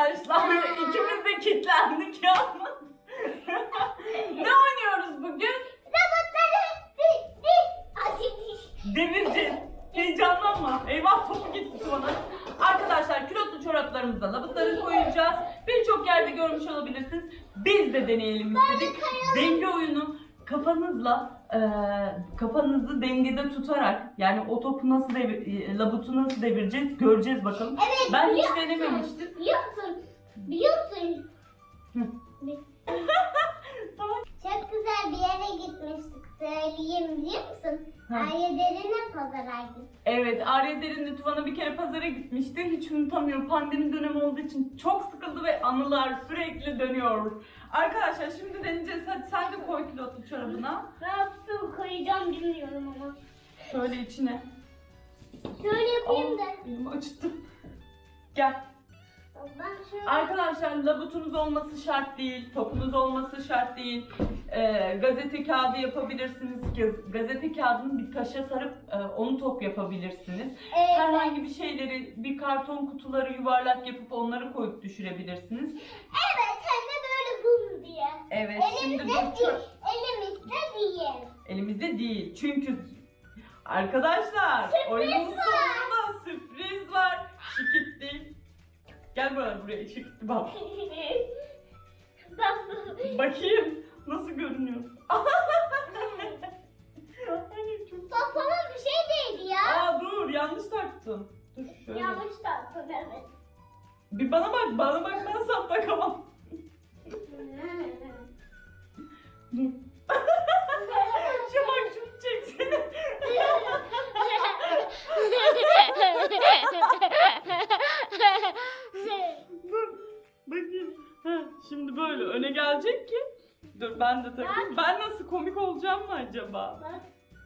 arkadaşlar. İkimiz de kilitlendik ya. ne oynuyoruz bugün? Robotları di di ateş. Devireceğiz. Heyecanlanma. Eyvah topu gitti bana. Arkadaşlar külotlu çoraplarımıza labutları koyacağız. Birçok yerde görmüş olabilirsiniz. Biz de deneyelim istedik. Denge oyunu kafanızla e, kafanızı dengede tutarak yani o topu nasıl devir, e, labutu nasıl devireceğiz göreceğiz bakalım. Evet. Ben hiç biliyor musun? denememiştim. Biliyor musun? Biliyor musun? Hı. Çok güzel bir yere gitmiştik. Söyleyeyim biliyor musun? Hı. Arya derine pazara gittik. Evet, Arya Derin'le Tuvan'a bir kere pazara gitmişti. Hiç unutamıyorum. Pandemi dönemi olduğu için çok sıkıldı ve anılar sürekli dönüyor. Arkadaşlar şimdi deneyeceğiz. Hadi sen de koy kilotlu çorabına. Nasıl koyacağım bilmiyorum ama. Şöyle içine. Şöyle yapayım da. Elimi acıttım. Gel. Arkadaşlar labutunuz olması şart değil. Topunuz olması şart değil. Ee, gazete kağıdı yapabilirsiniz. Gaz- Gazete kağıdını bir taşa sarıp e, onu top yapabilirsiniz. Evet. Herhangi bir şeyleri, bir karton kutuları yuvarlak yapıp onları koyup düşürebilirsiniz. Evet hem de böyle bum diye. Evet, şimdi Elimizde dur. değil. Elimizde değil. Elimizde değil. Çünkü arkadaşlar Sürpriz oyunun var. sonunda sürpriz var. Şikit değil. Gel buraya buraya şikit bak. Bakayım nasıl görünüyor. Ay, çok- Kafama bir şey değdi ya. Aa dur yanlış taktın. Dur şöyle. Yanlış taktım evet. Bir bana bak bana bak ben sap takamam. Dur. Şafak şunu çeksene. Dur. Bakayım. Heh, şimdi böyle öne gelecek ki. Dur ben de takayım. Ben nasıl komik olacağım mı acaba? Bak,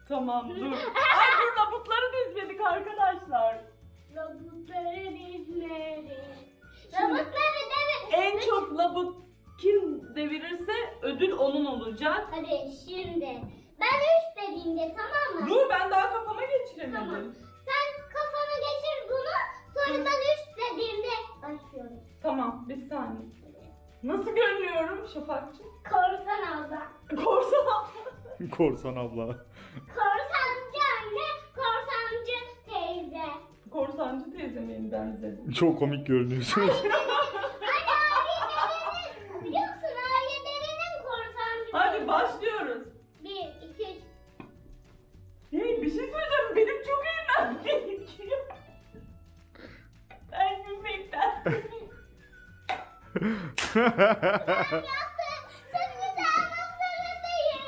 Tamam dur. Ay dur labutları dizmedik arkadaşlar. Robotları dizmeli. Şimdi- Robotları demin. En çok labut kim devirirse ödül onun olacak. Hadi şimdi. Ben üç dediğimde tamam mı? Dur ben daha kafama geçiremedim. Tamam. Sen kafanı geçir bunu. Sonra ben üç başlıyoruz. Tamam bir saniye. Nasıl görünüyorum Şafakcığım? Korsan abla. Korsan. Korsan abla. Korsancı anne, korsancı teyze. Korsancı teyzemin benzedim. Çok komik görünüyorsunuz.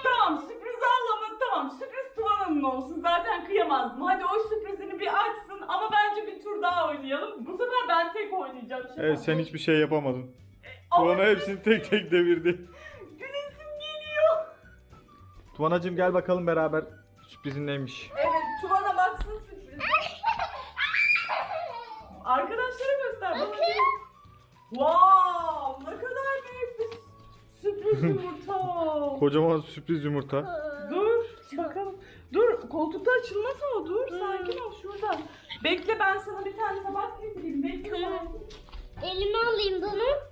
tamam sürpriz ağlama tamam sürpriz Tuvan'ın olsun zaten kıyamazdım. Hadi o sürprizini bir açsın ama bence bir tur daha oynayalım. Bu sefer ben tek oynayacağım. Şafak. evet sen hiçbir şey yapamadın. Ama Tuvana hepsini tek tek devirdi. Gülesim geliyor. Tuvanacığım gel bakalım beraber sürprizin neymiş. Evet Tuvan'a baksın sürpriz. Arkadaşlara göster. bana. Bakın. Wow, yumurta. Kocaman sürpriz yumurta. dur, bakalım. Dur, koltukta açılmaz o. Dur, sakin ol şurada. Bekle ben sana bir tane tabak getireyim. Bekle. Elime alayım bunu.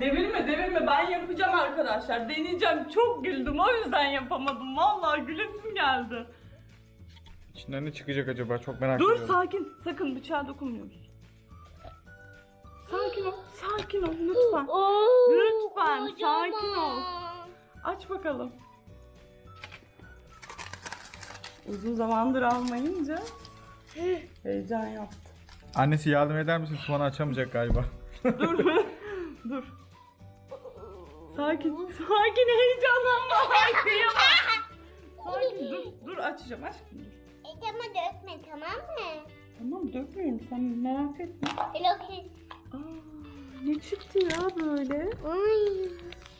Devirme devirme ben yapacağım arkadaşlar. Deneyeceğim. Çok güldüm o yüzden yapamadım. Vallahi gülesim geldi. İçinden ne çıkacak acaba çok merak Dur ediyorum. sakin. Sakın bıçağa dokunmuyoruz. Sakin ol. Sakin ol lütfen. Oo, Lütfen, kocaman. sakin ol. Aç bakalım. Uzun zamandır almayınca heyecan yaptı. Annesi yardım eder misin? Tuvanı açamayacak galiba. Dur. Dur. Sakin. Sakin heyecanlanma. Kıyamam. Sakin dur. Dur açacağım aşkım dur. Ama dökme tamam mı? Tamam dökmüyorum sen merak etme. Loki. Aa, ne çıktı ya böyle? Ay.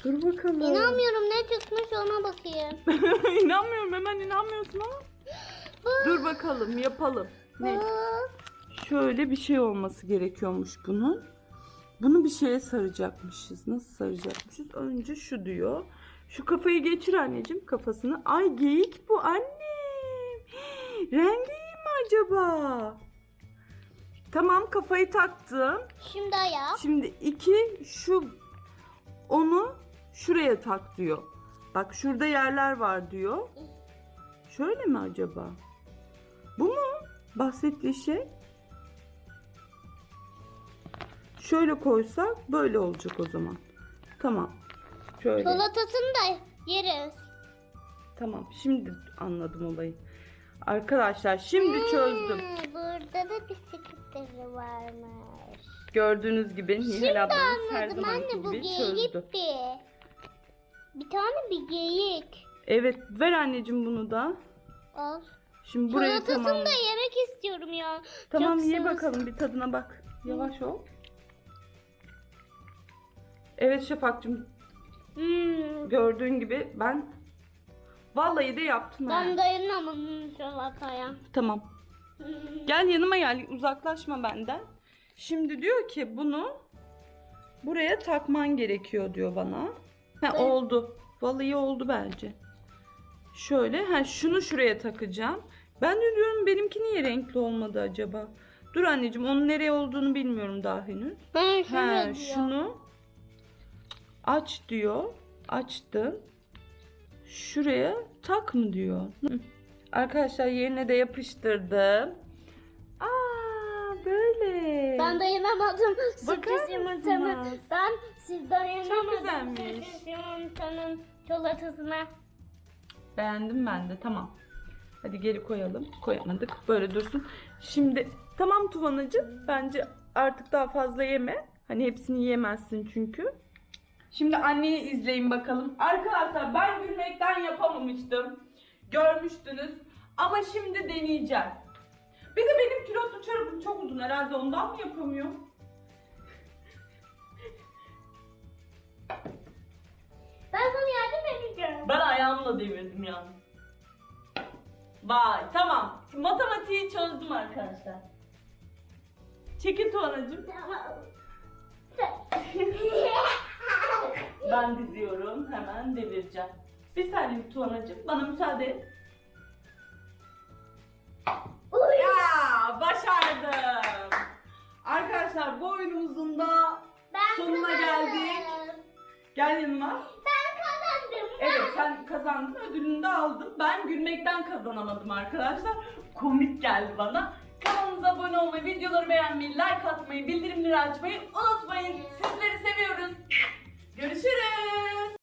Dur bakalım. İnanmıyorum ne çıkmış ona bakayım. İnanmıyorum hemen inanmıyorsun ama. Dur bakalım yapalım. Ne? Şöyle bir şey olması gerekiyormuş bunun. Bunu bir şeye saracakmışız. Nasıl saracakmışız? Önce şu diyor. Şu kafayı geçir anneciğim kafasını. Ay geyik bu annem. Rengi iyi mi acaba? Tamam kafayı taktım. Şimdi ayağı. Şimdi iki şu onu şuraya tak diyor. Bak şurada yerler var diyor. Şöyle mi acaba? Bu mu bahsettiği şey? Şöyle koysak böyle olacak o zaman. Tamam. Şöyle. Salatasını da yeriz. Tamam. Şimdi anladım olayı. Arkadaşlar şimdi çözdüm. Hmm, burada da bisikletleri varmış. Gördüğünüz gibi Şimdi Nihal ablamız her anladım zamanki anne bu gibi çözdü. bir. Bir tane bir geyik. Evet ver anneciğim bunu da. Al. Şimdi burayı Salatasını tamam. da yemek istiyorum ya. Tamam Çok ye sıvı- bakalım bir tadına bak. Yavaş ol. Evet Şafak'cığım Hmm. gördüğün gibi ben vallahi de yaptım. ha. Ben dayanamadım salataya. Tamam. Gel yanıma gel uzaklaşma benden. Şimdi diyor ki bunu buraya takman gerekiyor diyor bana. Ha oldu. Vallahi oldu bence. Şöyle ha şunu şuraya takacağım. Ben de diyorum benimki niye renkli olmadı acaba? Dur anneciğim onun nereye olduğunu bilmiyorum daha henüz. Ha, Ha şöyle diyor. şunu aç diyor. Açtım. Şuraya tak mı diyor. Arkadaşlar yerine de yapıştırdım. Aa böyle. Ben dayanamadım. Bakar Sürpriz yumurtanın. mısınız? Ben siz dayanamadım. güzelmiş. Sürpriz yumurtanın çikolatasına. Beğendim ben de tamam. Hadi geri koyalım. Koyamadık. Böyle dursun. Şimdi tamam Tuvanacığım. Bence artık daha fazla yeme. Hani hepsini yiyemezsin çünkü. Şimdi anneyi izleyin bakalım. Arkadaşlar ben gülmekten yapamamıştım. Görmüştünüz. Ama şimdi deneyeceğim. Bir de benim kilotlu çorabım çok uzun herhalde ondan mı yapamıyor? Ben sana yardım edeceğim. Ben ayağımla devirdim yani. Vay tamam. Matematiği çözdüm arkadaşlar. Çekil Tuanacığım. Tamam. Ben diziyorum. Hemen devireceğim. Bir saniye Tuanacığım. Bana müsaade et. Ya başardım. Arkadaşlar bu oyunumuzun da Ben Sonuna kazandım. geldik. gel yanıma. Ben kazandım. Evet sen kazandın ödülünü de aldın. Ben gülmekten kazanamadım arkadaşlar. Komik geldi bana. Kanalımıza abone olmayı, videoları beğenmeyi, like atmayı, bildirimleri açmayı unutmayın. Görüşürüz.